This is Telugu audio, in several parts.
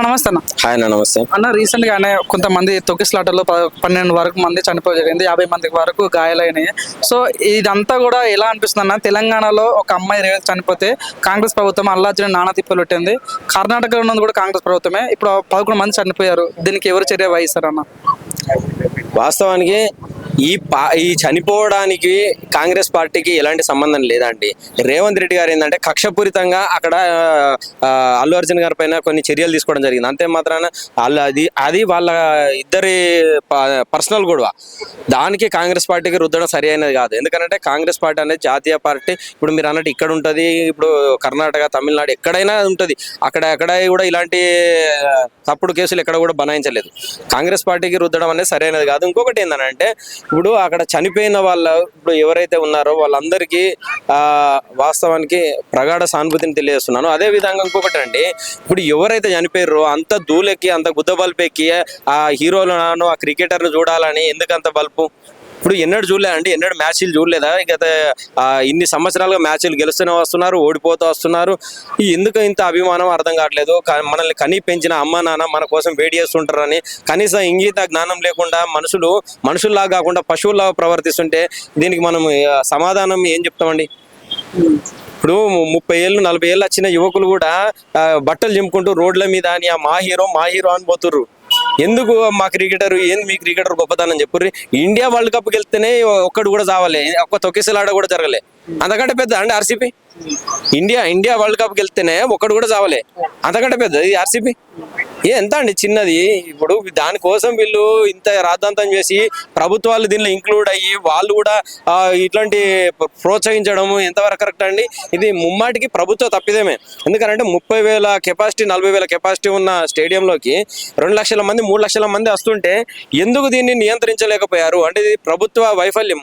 నమస్తే అన్న. హాయ్ అన్న నమస్తే. అన్న రీసెంట్ గానే కొంతమంది తొక్కిస్లాటలో పన్నెండు వరకు మంది చనిపోయి జరిగింది యాభై మంది వరకు గాయాలైనాయి. సో ఇదంతా కూడా ఎలా అనిపిస్తుంది అన్న? తెలంగాణలో ఒక అమ్మాయి చనిపోతే కాంగ్రెస్ ప్రభుత్వం అల్లార్జున నానా తిప్పలు పెట్టింది కర్ణాటకలో ఉన్నది కూడా కాంగ్రెస్ ప్రభుత్వమే. ఇప్పుడు పదకొండు మంది చనిపోయారు. దీనికి ఎవరు చర్య వహిస్తారన్న వాస్తవానికి ఈ పా ఈ చనిపోవడానికి కాంగ్రెస్ పార్టీకి ఎలాంటి సంబంధం లేదండి. రేవంత్ రెడ్డి గారు ఏంటంటే కక్షపూరితంగా అక్కడ అల్లు అర్జున్ గారి పైన కొన్ని చర్యలు తీసుకోవడం జరిగింది. అంతే మాత్రాన వాళ్ళ అది అది వాళ్ళ ఇద్దరి పర్సనల్ గొడవ. దానికి కాంగ్రెస్ పార్టీకి రుద్దడం సరి అయినది కాదు. ఎందుకంటే కాంగ్రెస్ పార్టీ అనేది జాతీయ పార్టీ. ఇప్పుడు మీరు అన్నట్టు ఇక్కడ ఉంటుంది ఇప్పుడు కర్ణాటక తమిళనాడు ఎక్కడైనా ఉంటుంది. అక్కడ ఎక్కడ కూడా ఇలాంటి తప్పుడు కేసులు ఎక్కడ కూడా బనాయించలేదు. కాంగ్రెస్ పార్టీకి రుద్దడం అనేది సరైనది కాదు. ఇంకొకటి ఏంటంటే ఇప్పుడు అక్కడ చనిపోయిన వాళ్ళ ఇప్పుడు ఎవరైతే ఉన్నారో వాళ్ళందరికీ ఆ, వాస్తవానికి ప్రగాఢ సానుభూతిని తెలియజేస్తున్నాను. అదే విధంగా ఇంకొకటి అండి ఇప్పుడు ఎవరైతే చనిపోయారో అంత దూలెక్కి అంత గుద్ద బల్పెక్కి ఆ హీరోలను ఆ క్రికెటర్ను చూడాలని ఎందుకంత బల్పు? ఇప్పుడు ఎన్నడూ చూడలేదండి ఎన్నడూ మ్యాచ్లు చూడలేదా? గత ఇన్ని సంవత్సరాలుగా మ్యాచ్లు గెలుస్తూనే వస్తున్నారు ఓడిపోతూ వస్తున్నారు. ఎందుకు ఇంత అభిమానం అర్థం కావట్లేదు? మనల్ని కనీ పెంచిన అమ్మ నాన్న మన కోసం వేడి చేస్తుంటారని కనీసం ఇంగీత జ్ఞానం లేకుండా మనుషులు మనుషుల్లా కాకుండా పశువుల్లాగా ప్రవర్తిస్తుంటే దీనికి మనం సమాధానం ఏం చెప్తామండి? ఇప్పుడు ముప్పై ఏళ్ళు నలభై ఏళ్ళు వచ్చిన యువకులు కూడా బట్టలు చింపుకుంటూ రోడ్ల మీద అని ఆ మా హీరో మా హీరో అని పోతుర్రు. ఎందుకు మా క్రికెటర్? ఏంది మీ క్రికెటర్ గొప్పతనం చెప్పుర్రి? ఇండియా వరల్డ్ కప్ వెళ్తేనే ఒక్కడు కూడా చావలే. ఒక్క తొక్కిసలాడ కూడా జరగలే. అంతకంటే పెద్ద అండి RCB India India world cup వెళ్తేనే ఒక్కడు కూడా చావలే. అంతకంటే పెద్ద ఇది ఆర్సీపీ ఏ ఎంత అండి చిన్నది? ఇప్పుడు దానికోసం వీళ్ళు ఇంత రాద్ధాంతం చేసి ప్రభుత్వాలు దీనిలో ఇంక్లూడ్ అయ్యి వాళ్ళు కూడా ఇట్లాంటి ప్రోత్సహించడం ఎంతవరకు కరెక్ట్ అండి? ఇది ముమ్మాటికి ప్రభుత్వ తప్పిదేమే. ఎందుకంటే ముప్పై వేల కెపాసిటీ నలభై వేల కెపాసిటీ ఉన్న స్టేడియంలోకి రెండు లక్షల మంది మూడు లక్షల మంది వస్తుంటే ఎందుకు దీన్ని నియంత్రించలేకపోయారు? అంటే ఇది ప్రభుత్వ వైఫల్యం.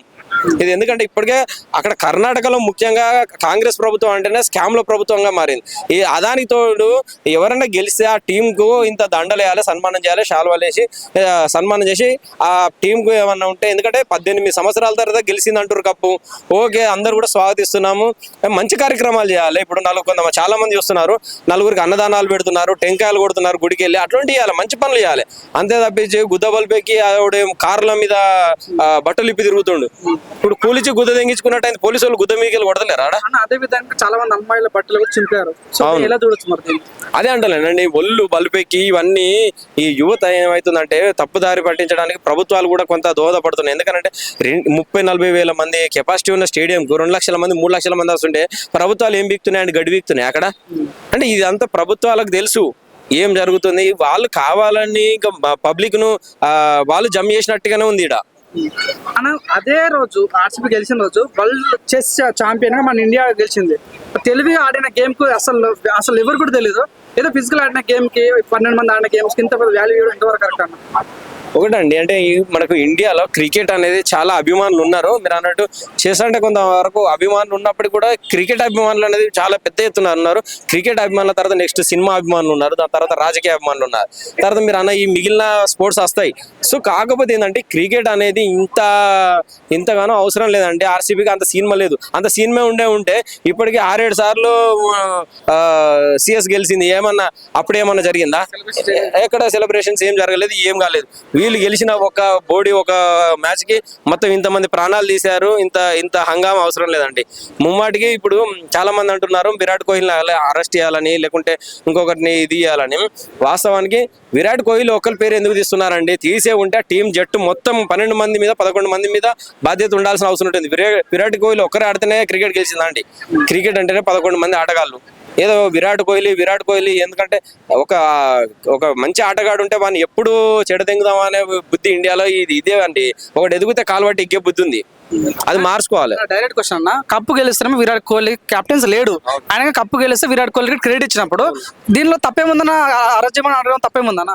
ఇది ఎందుకంటే ఇప్పటికే అక్కడ కర్ణాటకలో ముఖ్యంగా కాంగ్రెస్ ప్రభుత్వం అంటేనే స్కామ్ల ప్రభుత్వంగా మారింది. ఈ అదానికి తోడు ఎవరైనా గెలిస్తే ఆ టీంకు ఇంత దండలు వేయాలి సన్మానం చేయాలి షాల్వాలు వేసి సన్మానం చేసి ఆ టీంకు ఏమన్నా ఉంటే ఎందుకంటే పద్దెనిమిది సంవత్సరాల తర్వాత గెలిచింది అంటారు కప్పు. ఓకే అందరు కూడా స్వాగతిస్తున్నాము. మంచి కార్యక్రమాలు చేయాలి. ఇప్పుడు నలుగురు కొంత చాలా మంది చూస్తున్నారు. నలుగురికి అన్నదానాలు పెడుతున్నారు టెంకాయలు కొడుతున్నారు గుడికి వెళ్ళి అటువంటి చేయాలి మంచి పనులు చేయాలి. అంతే తప్పించి గుద్దబల్ బల్పెక్కి ఆవిడ కార్ల మీద బట్టలు ఇప్పి తిరుగుతుండు. ఇప్పుడు కూలిచి గుద్ద తెంగించుకున్నట్టు అయింది పోలీసు వాళ్ళు గుద్ద మీదకి వెళ్ళి కొడతలేరా ఆడ? అదే విధంగా చాలా మంది అమ్మాయిల బట్టలు కూడా చింపారు. ఎలా చూడొచ్చు మరి? అదే అంటలేనండి ఒళ్ళు బలిపెక్కి ఇవన్నీ ఈ యువత ఏమవుతుందంటే తప్పుదారి పట్టించడానికి ప్రభుత్వాలు కూడా కొంత దోహదపడుతున్నాయి. ఎందుకంటే ముప్పై నలభై వేల మంది కెపాసిటీ ఉన్న స్టేడియంకు రెండు లక్షల మంది మూడు లక్షల మంది వస్తుంటే ప్రభుత్వాలు ఏం బీక్తున్నాయి గడి బీక్తున్నాయి అక్కడ? అంటే ఇదంతా ప్రభుత్వాలకు తెలుసు. ఏం జరుగుతుంది? వాళ్ళు కావాలని ఇంకా పబ్లిక్ను వాళ్ళు జమ్ చేసినట్టుగానే ఉంది ఈడ. మనం అదే రోజు ఆర్సీబీ గెలిచిన రోజు వరల్డ్ చెస్ ఛాంపియన్గా మన ఇండియా గెలిచింది. తెలివిగా ఆడిన గేమ్కు అసలు అసలు ఎవరు కూడా తెలియదు ఏదో ఫిజికల్ ఆడిన గేమ్కి పన్నెండు మంది ఆడిన గేమ్స్కి ఇంత వాల్యూ ఇంతవరకు ఎంతవరకు కరెక్ట్ అన్న? ఒకటండి అంటే మనకు ఇండియాలో క్రికెట్ అనేది చాలా అభిమానులు ఉన్నారు. మీరు అన్నట్టు చేసా అంటే కొంతవరకు అభిమానులు ఉన్నప్పటికీ కూడా క్రికెట్ అభిమానులు అనేది చాలా పెద్ద ఎత్తున ఉన్నారు. క్రికెట్ అభిమానుల తర్వాత నెక్స్ట్ సినిమా అభిమానులు ఉన్నారు. దాని తర్వాత రాజకీయ అభిమానులు ఉన్నారు. తర్వాత మీరు అన్న ఈ మిగిలిన స్పోర్ట్స్ వస్తాయి. సో కాకపోతే ఏంటంటే క్రికెట్ అనేది ఇంత ఇంతగానో అవసరం లేదండి. ఆర్సీబీకి అంత సినిమా లేదు. అంత సినిమా ఉండే ఉంటే ఇప్పటికీ ఆరేడు సార్లు సిఎస్ గెలిచింది. ఏమన్నా అప్పుడు ఏమన్నా జరిగిందా? ఎక్కడ సెలబ్రేషన్స్ ఏం జరగలేదు ఏం కాలేదు. వీళ్ళు గెలిచిన ఒక బోడీ ఒక మ్యాచ్కి మొత్తం ఇంతమంది ప్రాణాలు తీశారు. ఇంత ఇంత హంగామా అవసరం లేదండి. ముమ్మాటికి ఇప్పుడు చాలా మంది అంటున్నారు విరాట్ కోహ్లీని అరెస్ట్ చేయాలని లేకుంటే ఇంకొకరిని ఇది చేయాలని. వాస్తవానికి విరాట్ కోహ్లీ ఒకరి పేరు ఎందుకు తీస్తున్నారండి? తీసే ఉంటే టీం జట్టు మొత్తం పన్నెండు మంది మీద పదకొండు మంది మీద బాధ్యత ఉండాల్సిన అవసరం ఉంటుంది. విరాట్ కోహ్లీ ఒక్కరే ఆడితేనే క్రికెట్ గెలిచిందండి. క్రికెట్ అంటేనే పదకొండు మంది ఆటగాళ్ళు. ఏదో విరాట్ కోహ్లీ విరాట్ కోహ్లీ ఎందుకంటే ఒక ఒక మంచి ఆటగాడు ఉంటే వాడిని ఎప్పుడు చెడదెంగుదాం అనే బుద్ధి ఇండియాలో ఇది ఇదే అండి. ఒకటి ఎదిగితే కాలువట్టి ఎక్కే బుద్ధి ఉంది. అది మార్చుకోవాలి. డైరెక్ట్ క్వశ్చన్ అన్న. కప్పు గెలుస్తున్నాము విరాట్ కోహ్లీ కెప్టెన్స్ లేడు. ఆయన కప్పు గెలిస్తే విరాట్ కోహ్లీకి క్రెడిట్ ఇచ్చినప్పుడు దీనిలో తప్పేముందన్న? అరజ్యమని అడగడం తప్పేముందన్న?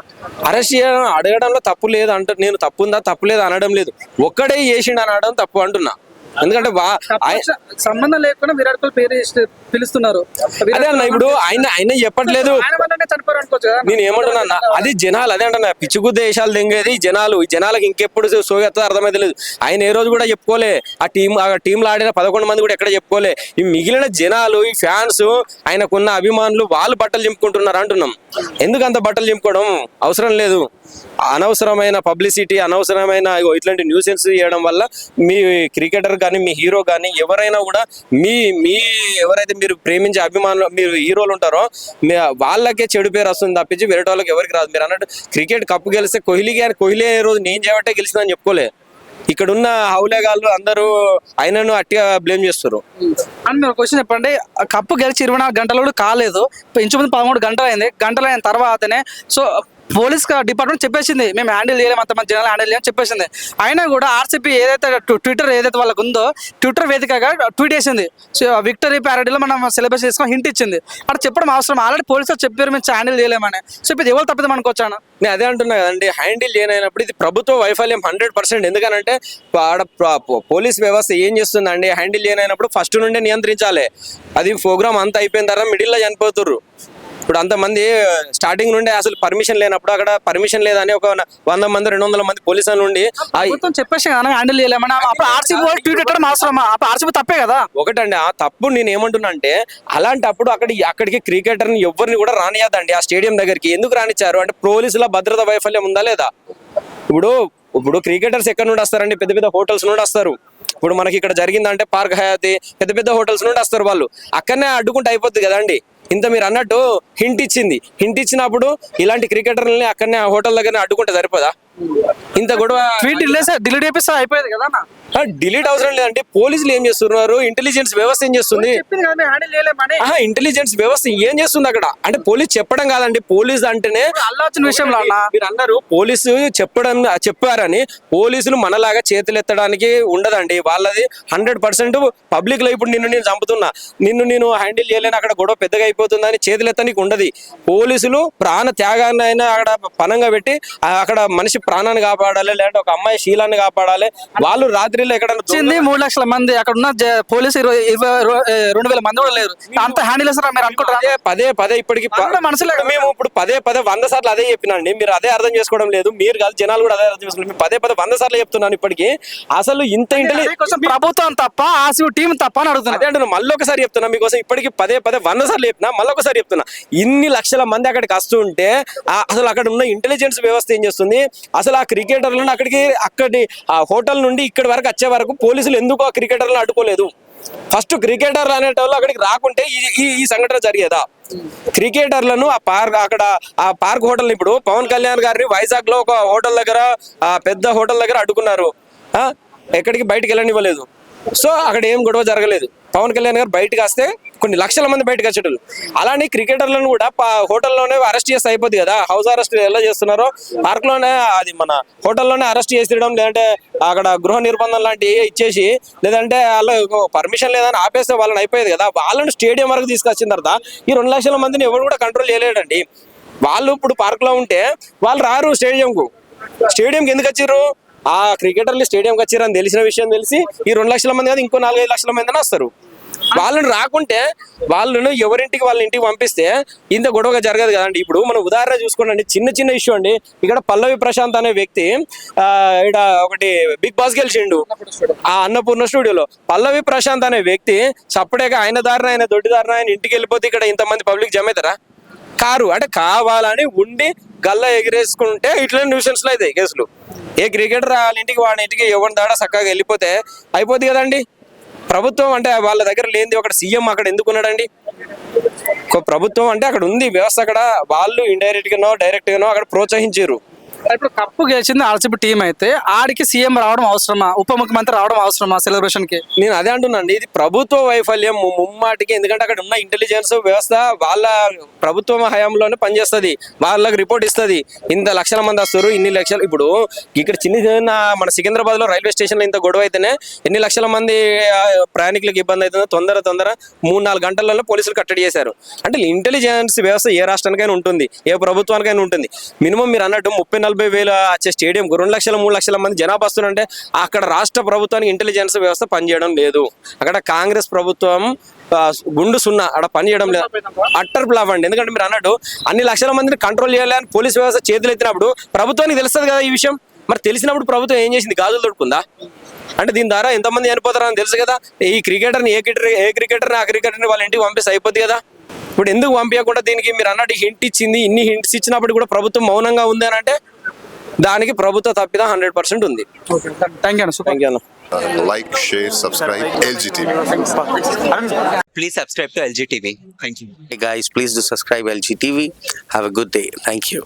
అరెస్ట్ చేయడం అడగడంలో తప్పు లేదు అంట నేను తప్పు ఉందా తప్పు లేదు అనడం లేదు. ఒక్కడే చేసిండు అనడం తప్పు అంటున్నా. ఎందుకంటే సంబంధం లేకుండా విరాట్ కోహ్లీ పేరు పిలుస్తున్నారు. అదే అన్న ఇప్పుడు ఆయన ఆయన చెప్పట్లేదు. నేను ఏమంటున్నా అది జనాలు అదే అంటున్నా పిచ్చుకు దేశాలు దెంగేది జనాలు ఈ జనాలకు ఇంకెప్పుడు సోగెత్తో అర్థమైతే లేదు. ఆయన ఏ రోజు కూడా చెప్పుకోలే. ఆ టీం ఆ టీంలో ఆడిన పదకొండు మంది కూడా ఎక్కడ చెప్పుకోలే. ఈ మిగిలిన జనాలు ఈ ఫ్యాన్స్ ఆయనకున్న అభిమానులు వాళ్ళు బట్టలు చింపుకుంటున్నారు అంటున్నాం. ఎందుకు అంత బట్టలు చింపుకోవడం? అవసరం లేదు. అనవసరమైన పబ్లిసిటీ అనవసరమైన ఇట్లాంటి న్యూసెన్స్ చేయడం వల్ల మీ క్రికెటర్ కానీ మీ హీరో కానీ ఎవరైనా కూడా మీ మీ ఎవరైతే మీరు ప్రేమించే అభిమానులు మీరు హీరోలు ఉంటారో వాళ్ళకే చెడు పేరు వస్తుంది తప్పించి వేరే వాళ్ళకి ఎవరికి రాదు. మీరు అన్నట్టు క్రికెట్ కప్పు గెలిస్తే కోహ్లీ కానీ కోహ్లీ రోజు నేను చేయబట్టే గెలిచిందని చెప్పుకోలే. ఇక్కడున్న హౌలేగాళ్ళు అందరూ ఆయనను అట్టిగా బ్లేమ్ చేస్తారు అండ్ మీరు క్వశ్చన్ చెప్పండి. కప్పు గెలిచి ఇరవై నాలుగు గంటలు కూడా కాలేదు. ఇంచుమంది పదమూడు గంటలు అయింది గంటలు అయిన తర్వాతనే సో పోలీస్ డిపార్ట్మెంట్ చెప్పేసింది మేము హ్యాండిల్ చేయలేము అంత మంది జనాలు హ్యాండిల్ చేయలేము చెప్పేసింది. అయినా కూడా ఆర్సీపీ ఏదైతే ట్విట్టర్ ఏదైతే వాళ్ళకు ఉందో ట్విట్టర్ వేదికగా ట్వీట్ చేసింది. సో విక్టరీ ప్యారడీలో మనం సిలబస్ చేసుకొని హింట్ ఇచ్చింది. అక్కడ చెప్పడం అవసరం. ఆల్రెడీ పోలీసులు చెప్పారు మేము హ్యాండిల్ చేయలేమని. సో ఇప్పుడు ఎవరు తప్పిదాం అనుకోవచ్చాను నేను అదే అంటున్నా కదండి హ్యాండిల్ చేయనప్పుడు ఇది ప్రభుత్వ వైఫల్యం హండ్రెడ్ పర్సెంట్. ఎందుకనంటే ఆడ పో- పోలీస్ వ్యవస్థ ఏం చేస్తుందండి? హ్యాండిల్ చేయనప్పుడు ఫస్ట్ నుండే నియంత్రించాలి. అది ప్రోగ్రామ్ అంతా అయిపోయిన తర్వాత మిడిల్లో చనిపోతుర్రు. ఇప్పుడు అంతమంది స్టార్టింగ్ నుండే అసలు పర్మిషన్ లేనప్పుడు అక్కడ పర్మిషన్ లేదని ఒక వంద మంది రెండు వందల మంది పోలీసుల నుండి చెప్పేసి హ్యాండిల్ చేయలేమని అప్పుడు ఆర్సీబీ వాళ్ళు ట్వీట్ పెట్టడం అవసరమా? అప్పుడు ఆర్సీబీ తప్పే కదా? ఒకటండి ఆ తప్పు నేను ఏమంటున్నా అంటే అలాంటప్పుడు అక్కడ అక్కడికి క్రికెటర్ని ఎవరిని కూడా రానియద్దండి ఆ స్టేడియం దగ్గరికి. ఎందుకు రానిచ్చారు? అంటే పోలీసుల భద్రత వైఫల్యం ఉందా లేదా? ఇప్పుడు ఇప్పుడు క్రికెటర్స్ ఎక్కడ నుండి వస్తారండి? పెద్ద పెద్ద హోటల్స్ నుండి వస్తారు. ఇప్పుడు మనకి ఇక్కడ జరిగిందంటే పార్క్ హయాతి పెద్ద పెద్ద హోటల్స్ నుండి వస్తారు వాళ్ళు. అక్కడనే అడ్డుకుంటే అయిపోద్ది కదండి. ఇంత మీరు అన్నట్టు హింట్ ఇచ్చింది. హింట్ ఇచ్చినప్పుడు ఇలాంటి క్రికెటర్లని అక్కడనే ఆ హోటల్ దగ్గర అడ్డుకుంటే సరిపోదా? ఇంత గొడవ ట్వీట్ డిలీట్ చేపిస్తే అయిపోయేది కదా డిలీట్ అవసరం లేదంటే పోలీసులు ఏం చేస్తున్నారు? ఇంటెలిజెన్స్ వ్యవస్థ ఏం చేస్తుంది? ఇంటెలిజెన్స్ వ్యవస్థ ఏం చేస్తుంది అక్కడ? అంటే పోలీస్ చెప్పడం కాదండి పోలీస్ అంటేనే అల్లు వచ్చిన విషయంలో మీరు అన్నారు పోలీసు చెప్పడం చెప్పారని పోలీసులు మనలాగా చేతులు ఎత్తడానికి ఉండదండి. వాళ్ళది హండ్రెడ్ పర్సెంట్ పబ్లిక్లో ఇప్పుడు నిన్ను నేను చంపుతున్నా. నిన్ను నేను హ్యాండిల్ చేయలేను అక్కడ గొడవ పెద్దగా అయిపోతుందని చేతులు ఎత్తడానికి ఉండదు. పోలీసులు ప్రాణ త్యాగాన్ని అయినా అక్కడ పనంగా పెట్టి అక్కడ మనిషి ప్రాణాన్ని కాపాడాలి లేదంటే ఒక అమ్మాయి శీలాన్ని కాపాడాలి. వాళ్ళు రాత్రిలో ఎక్కడ వచ్చింది మూడు లక్షల మంది అక్కడ ఉన్న పోలీసు రెండు వేల మంది కూడా లేరు. అంత హ్యాండిల్ చేస్తారా మీరు అనుకుంటారా పదే పదే ఇప్పటికి మనసులో మేము ఇప్పుడు పదే పదే వంద సార్లు అదే చెప్పినండి మీరు అదే అర్థం చేసుకోవడం లేదు. మీరు కాదు జనాలు కూడా అదే అర్థం చేసుకోవడం. పదే పదే వంద సార్లు చెప్తున్నాను ఇప్పటికి. అసలు ఇంత ఇంటెలి అదే కోసం ప్రభుత్వం తప్ప ఆర్సీబీ టీం తప్ప అని అడుగుతున్నా. అదే అంటున్నా మళ్ళీ ఒకసారి చెప్తున్నా మీకోసం. ఇప్పటికి పదే పదే వంద సార్లు చెప్పినా మళ్ళీ ఒకసారి చెప్తున్నా. ఇన్ని లక్షల మంది అక్కడికి వస్తుంటే అసలు అక్కడ ఉన్న ఇంటెలిజెన్స్ వ్యవస్థ ఏం చేస్తుంది? అసలు ఆ క్రికెటర్లను అక్కడికి అక్కడి ఆ హోటల్ నుండి ఇక్కడి వరకు వచ్చే వరకు పోలీసులు ఎందుకు ఆ క్రికెటర్లను అడ్డుకోలేదు? ఫస్ట్ క్రికెటర్లు అనేటోళ్ళు అక్కడికి రాకుంటే ఈ ఈ- సంఘటన జరిగేదా? క్రికెటర్లను ఆ పార్క్ అక్కడ ఆ పార్క్ హోటల్ ఇప్పుడు పవన్ కళ్యాణ్ గారిని వైజాగ్లో ఒక హోటల్ దగ్గర ఆ పెద్ద హోటల్ దగ్గర అడ్డుకున్నారు. ఎక్కడికి? బయటకు వెళ్ళనివ్వలేదు. సో అక్కడ ఏం గొడవ జరగలేదు. పవన్ కళ్యాణ్ గారు బయటకు వస్తే కొన్ని లక్షల మంది బయటకు వచ్చేటోళ్ళు. అలానే క్రికెటర్లను కూడా హోటల్లోనే అరెస్ట్ చేస్తే అయిపోద్ది కదా. హౌస్ అరెస్ట్ ఎలా చేస్తున్నారో పార్క్లోనే అది మన హోటల్లోనే అరెస్ట్ చేసేయడం లేదంటే అక్కడ గృహ నిర్బంధం లాంటివి ఇచ్చేసి లేదంటే వాళ్ళు పర్మిషన్ లేదని ఆపేస్తే వాళ్ళని అయిపోయేది కదా. వాళ్ళని స్టేడియం వరకు తీసుకొచ్చిన తర్వాత ఈ రెండు లక్షల మందిని ఎవరు కూడా కంట్రోల్ చేయలేడండి. వాళ్ళు ఇప్పుడు పార్క్లో ఉంటే వాళ్ళు రారు స్టేడియంకు. స్టేడియంకి ఎందుకు వచ్చారు ఆ క్రికెటర్లు స్టేడియంకి వచ్చారని తెలిసిన విషయం తెలిసి ఈ రెండు లక్షల మంది కాదు ఇంకో నాలుగైదు లక్షల మంది వస్తారు. వాళ్ళని రాకుంటే వాళ్ళను ఎవరింటికి వాళ్ళ ఇంటికి పంపిస్తే ఇంత గొడవగా జరగదు కదండి. ఇప్పుడు మనం ఉదాహరణ చూసుకోండి చిన్న చిన్న ఇష్యూ అండి. ఇక్కడ పల్లవి ప్రశాంత్ అనే వ్యక్తి ఆ ఇక్కడ ఒకటి బిగ్ బాస్ గెలిచిండు. ఆ అన్నపూర్ణ స్టూడియోలో. పల్లవి ప్రశాంత్ అనే వ్యక్తి సపరేట్గా ఆయన దారిన ఆయన దొడ్డి దారిన ఆయన ఇంటికి వెళ్ళిపోతే ఇక్కడ ఇంతమంది పబ్లిక్ జమ కారు అంటే కావాలని ఉండి గల్ల ఎగిరేసుకుంటే ఇట్లా న్యూసెన్స్లో లో అయితే కేసులు. ఏ క్రికెటర్ వాళ్ళ ఇంటికి వాడి ఇంటికి ఎవరి దాడా చక్కగా వెళ్ళిపోతే అయిపోద్ది కదండి. ప్రభుత్వం అంటే వాళ్ళ దగ్గర లేనిది ఒకటి సీఎం అక్కడ ఎందుకు ఉన్నాడండి? ప్రభుత్వం అంటే అక్కడ ఉంది వ్యవస్థ అక్కడ. వాళ్ళు ఇండైరెక్ట్ గానో డైరెక్ట్ గానో అక్కడ ప్రోత్సహించారు. ఇప్పుడు కప్పు గెలిచింది ఆర్సీబీ టీం అయితే ఆడికి సీఎం రావడం అవసరమా? ఉప ముఖ్యమంత్రి రావడం అవసరమా సెలబ్రేషన్కి? నేను అదే అంటున్నాను. ఇది ప్రభుత్వ వైఫల్యం ముమ్మాటికి ఎందుకంటే అక్కడ ఉన్న ఇంటెలిజెన్స్ వ్యవస్థ వాళ్ళ ప్రభుత్వం హయాంలోనే పనిచేస్తుంది. వాళ్ళకి రిపోర్ట్ ఇస్తుంది. ఇంత లక్షల మంది వస్తారు ఇన్ని లక్షలు. ఇప్పుడు ఇక్కడ చిన్న చిన్న మన సికింద్రాబాద్లో రైల్వే స్టేషన్లో ఇంత గొడవ అయితేనే ఎన్ని లక్షల మంది ప్రయాణికులకు ఇబ్బంది అవుతుందో తొందర తొందర మూడు నాలుగు గంటలలో పోలీసులు కట్టడి చేశారు. అంటే ఇంటెలిజెన్స్ వ్యవస్థ ఏ రాష్ట్రానికైనా ఉంటుంది ఏ ప్రభుత్వానికైనా ఉంటుంది. మినిమం మీరు అన్నట్టు ముప్పై నలభై వేల వచ్చే స్టేడియంకు రెండు లక్షల మూడు లక్షల మంది జనాభా వస్తున్నారంటే అక్కడ రాష్ట్ర ప్రభుత్వానికి ఇంటెలిజెన్స్ వ్యవస్థ పనిచేయడం లేదు. అక్కడ కాంగ్రెస్ ప్రభుత్వం గుండు సున్నా అక్కడ పనిచేయడం లేదు. అట్టర్ ప్లాఫ్ అండి. ఎందుకంటే మీరు అన్నట్టు అన్ని లక్షల మందిని కంట్రోల్ చేయాలి అని పోలీస్ వ్యవస్థ చేతులు ఎత్తినప్పుడు ప్రభుత్వానికి తెలుస్తుంది కదా ఈ విషయం. మరి తెలిసినప్పుడు ప్రభుత్వం ఏం చేసింది? గాజులు దొడుకుందా అంటే దీని ద్వారా ఎంతమంది చనిపోతారని తెలుసు కదా. ఈ క్రికెటర్ని ఏ క్రికెటర్ ఏ క్రికెటర్ని ఆ క్రికెటర్ని వాళ్ళ ఇంటికి పంపిస్తే అయిపోద్ది కదా. ఇప్పుడు ఎందుకు పంపించకుండా దీనికి మీరు అన్నట్టు హింట్ ఇచ్చింది ఇన్ని హింట్స్ ఇచ్చినప్పుడు కూడా ప్రభుత్వం మౌనంగా ఉంది అంటే దానికి ప్రభుత్వ తప్పిద హండ్రెడ్ పర్సెంట్ ఉంది. Good day thank you